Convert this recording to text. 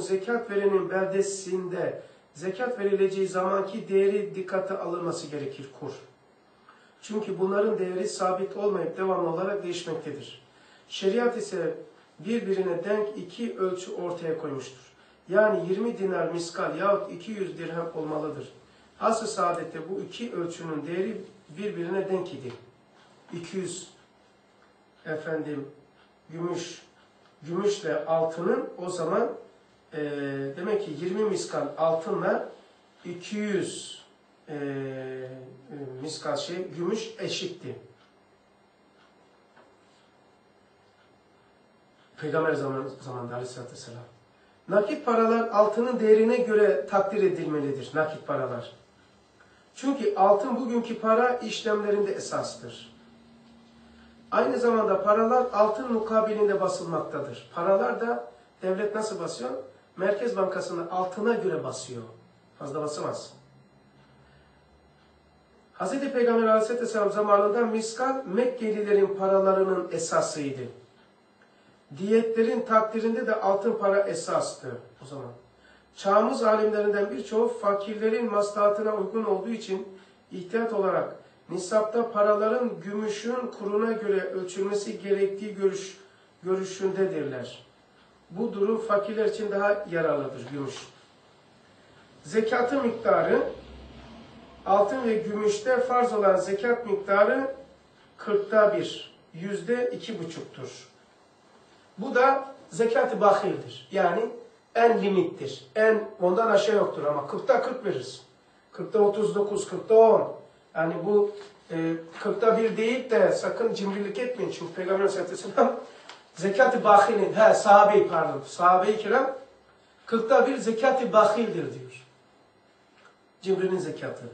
zekat verenin beldesinde zekat verileceği zamanki değeri dikkate alınması gerekir kur. Çünkü bunların değeri sabit olmayıp devamlı olarak değişmektedir. Şeriat ise birbirine denk iki ölçü ortaya koymuştur. Yani 20 dinar miskal yahut 200 dirhem olmalıdır. Asr-ı saadette bu iki ölçünün değeri birbirine denk idi. 200 efendim gümüş gümüşle altının o zaman e, demek ki 20 miskal altınla 200 e, miskal şey gümüş eşitti. Peygamber zaman, zamanında aleyhissalatü vesselam. Nakit paralar altının değerine göre takdir edilmelidir. Nakit paralar. Çünkü altın bugünkü para işlemlerinde esastır. Aynı zamanda paralar altın mukabilinde basılmaktadır. Paralar da devlet nasıl basıyor? Merkez Bankası'nda altına göre basıyor. Fazla basamaz. Hz. Peygamber Aleyhisselam zamanında miskal Mekkelilerin paralarının esasıydı. Diyetlerin takdirinde de altın para esastı o zaman. Çağımız alimlerinden birçoğu fakirlerin maslahatına uygun olduğu için ihtiyat olarak nisapta paraların gümüşün kuruna göre ölçülmesi gerektiği görüş, görüşündedirler. Bu durum fakirler için daha yararlıdır gümüş. Zekatı miktarı altın ve gümüşte farz olan zekat miktarı kırkta bir, yüzde iki buçuktur. Bu da zekat-ı bahildir. Yani en limittir. En ondan aşağı yoktur ama 40'ta 40 veririz. 40'ta 39, 40'ta 10. Yani bu e, 40'ta 1 deyip de sakın cimrilik etmeyin. Çünkü Peygamber Aleyhisselam zekat-ı bahilin, he sahabe pardon, sahabe-i kiram 40'ta 1 zekat-ı diyor. Cimrinin zekatı.